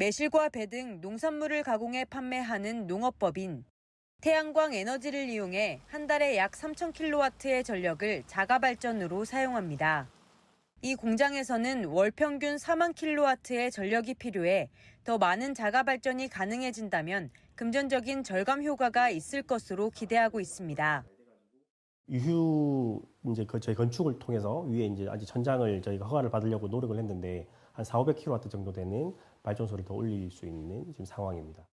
매실과 배 등 농산물을 가공해 판매하는 농업법인 태양광 에너지를 이용해 한 달에 약 3,000kW의 전력을 자가 발전으로 사용합니다. 이 공장에서는 월 평균 4만 킬로와트의 전력이 필요해 더 많은 자가 발전이 가능해진다면 금전적인 절감 효과가 있을 것으로 기대하고 있습니다. 유휴 이제 그 저희 건축을 통해서 위에 이제 아직 천장을 저희가 허가를 받으려고 노력을 했는데 한 4, 500kW 정도 되는 발전소를 더 올릴 수 있는 지금 상황입니다.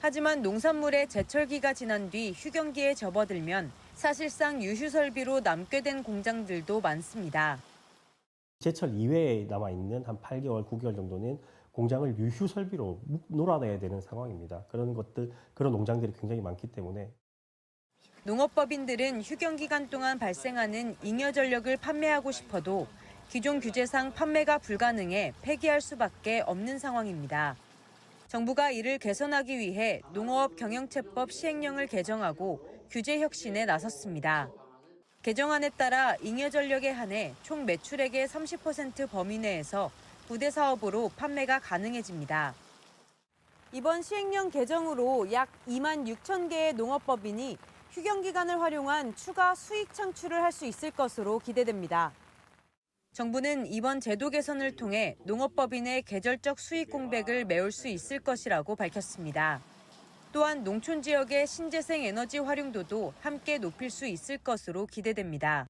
하지만 농산물의 제철기가 지난 뒤 휴경기에 접어들면 사실상 유휴 설비로 남게 된 공장들도 많습니다. 제철 이외에 남아 있는 한 8개월, 9개월 정도는 공장을 유휴 설비로 묵- 놀아내야 되는 상황입니다. 그런 것들, 그런 농장들이 굉장히 많기 때문에 농업법인들은 휴경 기간 동안 발생하는 잉여 전력을 판매하고 싶어도 기존 규제상 판매가 불가능해 폐기할 수밖에 없는 상황입니다. 정부가 이를 개선하기 위해 농어업 경영체법 시행령을 개정하고 규제 혁신에 나섰습니다. 개정안에 따라 잉여 전력에 한해 총 매출액의 30% 범위 내에서 부대 사업으로 판매가 가능해집니다. 이번 시행령 개정으로 약 2만 6천 개의 농업법인이 휴경 기간을 활용한 추가 수익 창출을 할 수 있을 것으로 기대됩니다. 정부는 이번 제도 개선을 통해 농업법인의 계절적 수익 공백을 메울 수 있을 것이라고 밝혔습니다. 또한 농촌 지역의 신재생 에너지 활용도도 함께 높일 수 있을 것으로 기대됩니다.